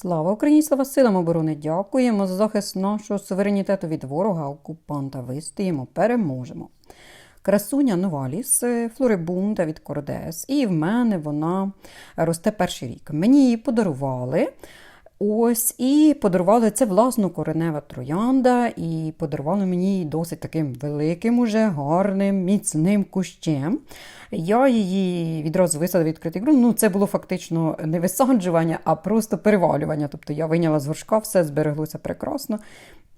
Слава Україні, слава силам оборони! Дякуємо за захист нашого суверенітету від ворога, окупанта. Вистоїмо, переможемо. Красуня Новаліс, е, флорибунда від Кордес. І в мене вона росте перший рік. Мені її подарували. Ось, і подарували це власну коренева троянда, і подарували мені досить таким великим, уже гарним, міцним кущем. Я її відразу висадила відкритий ґрунт. Ну, це було фактично не висаджування, а просто перевалювання. Тобто я вийняла з горшка, все збереглося прекрасно.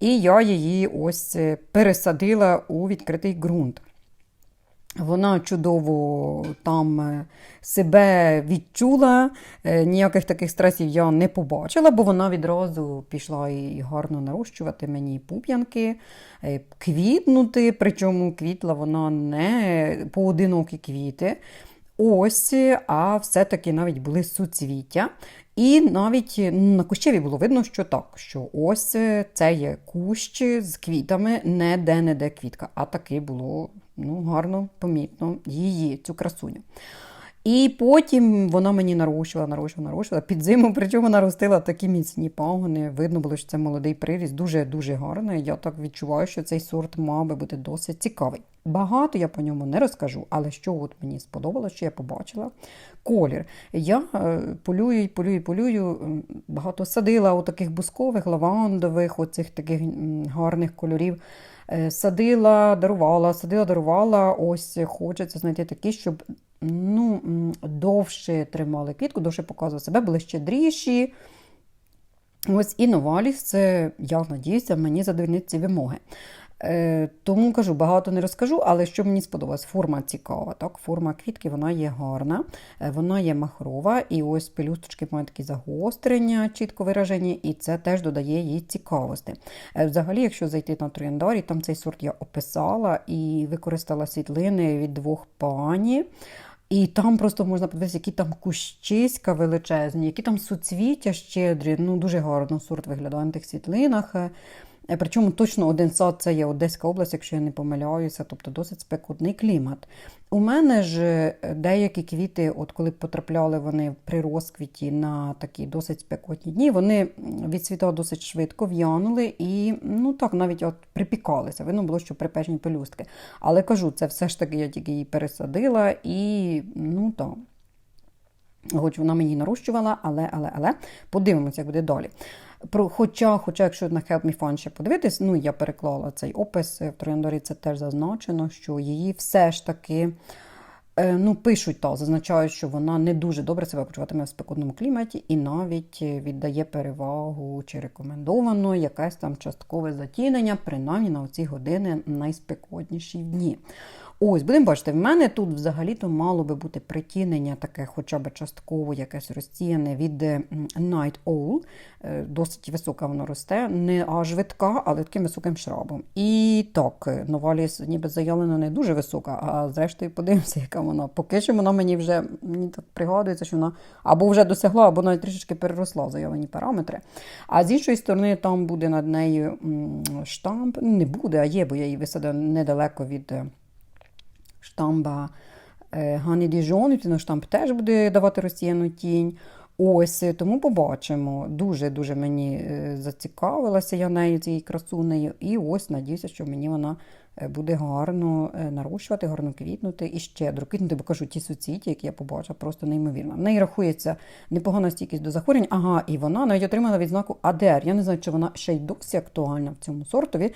І я її ось е, пересадила у відкритий ґрунт. Вона чудово там е, себе відчула, е, ніяких таких стресів я не побачила, бо вона відразу пішла і гарно нарощувати мені пуп'янки, е, квітнути, причому квітла вона не поодинокі квіти. Ось, а все-таки навіть були суцвіття. І навіть на кущеві було видно, що так, що ось це є кущ з квітами, не де-не-де квітка, а таки було ну, гарно, помітно її, цю красуню. І потім вона мені нарощувала, нарощувала, нарощувала. Під зиму, причому вона ростила такі міцні пагони. Видно було, що це молодий приріст, дуже-дуже гарний. Я так відчуваю, що цей сорт мав би бути досить цікавий. Багато я по ньому не розкажу, але що от мені сподобалося, що я побачила. Колір. Я е, полюю, полюю, полюю. Багато садила у таких бускових, лавандових, оцих таких гарних кольорів. Е, Садила, дарувала, садила, дарувала. Ось хочеться знайти такі, щоб ну, довше тримали квітку, довше показували себе, були щедріші. Ось і Новаліс, це, я надіюся, мені задовольнить ці вимоги. Е, тому кажу, багато не розкажу, але що мені сподобалось, форма цікава. Так? Форма квітки вона є гарна, е, вона є махрова, і ось пелюсточки мають такі загострення, чітко виражені, і це теж додає їй цікавості. Е, Взагалі, якщо зайти на трояндарі, там цей сорт я описала і використала світлини від двох пані. І там просто можна подивитися, які там кущиська величезні, які там суцвіття щедрі. Ну, дуже гарно сорт виглядає на тих світлинах. Е, Причому точно один сад це є Одеська область, якщо я не помиляюся, тобто досить спекотний клімат. У мене ж е, деякі квіти, от коли потрапляли вони при розквіті на такі досить спекотні дні, вони м, відцвітали досить швидко, в'янули і ну так навіть от припікалися. Видно було, що припечені пелюстки. Але кажу, це все ж таки я тільки її пересадила і ну так. Хоч вона мені нарощувала, але, але, але подивимося, як буде далі. Про, хоча, хоча, якщо на Help Me Fun ще подивитись, ну я переклала цей опис в Трояндорі, це теж зазначено, що її все ж таки е, ну, пишуть та, зазначають, що вона не дуже добре себе почуватиме в спекотному кліматі і навіть е, віддає перевагу чи рекомендовано якесь там часткове затінення, принаймні на оці години найспекотніші дні. Ось, будемо бачити, в мене тут взагалі-то мало би бути притінення, таке хоча б частково якесь розтіяне від е, Night Owl. Е, Досить висока воно росте, не аж витка, але таким високим шрабом. І так, е, Новаліс ніби заявлена не дуже висока, а зрештою подивимося, яка вона. Поки що вона мені вже мені так пригадується, що вона або вже досягла, або навіть трішечки переросла заявлені параметри. А з іншої сторони, там буде над нею штамп. Не буде, а є, бо я її висадила недалеко від. Штамба е, Гані Діжон, і штамп теж буде давати розсіяну тінь. Ось, е, тому побачимо. Дуже-дуже мені е, зацікавилася я нею, цією красунею. І ось надіюся, що мені вона буде гарно нарощувати, гарно квітнути і щедро квітнути, бо кажу, ті суцвіття, які я побачила, просто неймовірно. В неї рахується непогана стійкість до захворювань. Ага, і вона навіть отримала відзнаку АДР. Я не знаю, чи вона ще й досі актуальна в цьому сортові.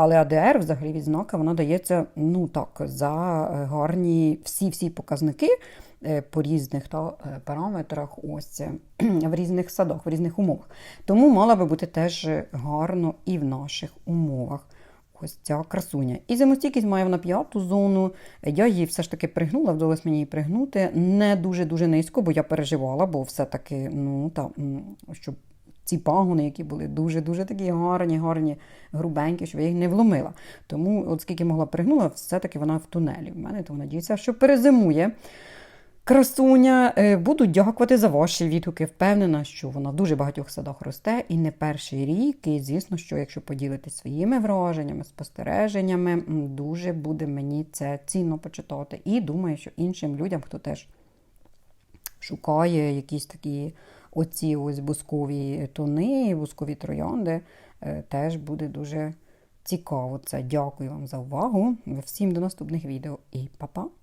Але АДР, взагалі, відзнака, вона дається ну так, за е, гарні всі-всі показники е, по різних та, е, параметрах, ось в різних садах, в різних умовах. Тому мала би бути теж гарно і в наших умовах. Ось ця красуня. І зимостійкість має вона п'яту зону. Я її все ж таки пригнула, вдалося мені її пригнути. Не дуже-дуже низько, бо я переживала, бо все-таки, ну, та, щоб ці пагони, які були дуже-дуже такі гарні, гарні, грубенькі, щоб я їх не вломила. Тому, от скільки могла пригнула, все-таки вона в тунелі. В мене тому надіюся, що перезимує. Красуня, Е, буду дякувати за ваші відгуки. Впевнена, що вона в дуже багатьох садах росте і не перший рік. І звісно, що якщо поділитись своїми враженнями, спостереженнями, дуже буде мені це цінно почитати. І думаю, що іншим людям, хто теж шукає якісь такі оці ось бускові тони, бускові троянди, е, теж буде дуже цікаво. Це дякую вам за увагу. Всім до наступних відео і па-па!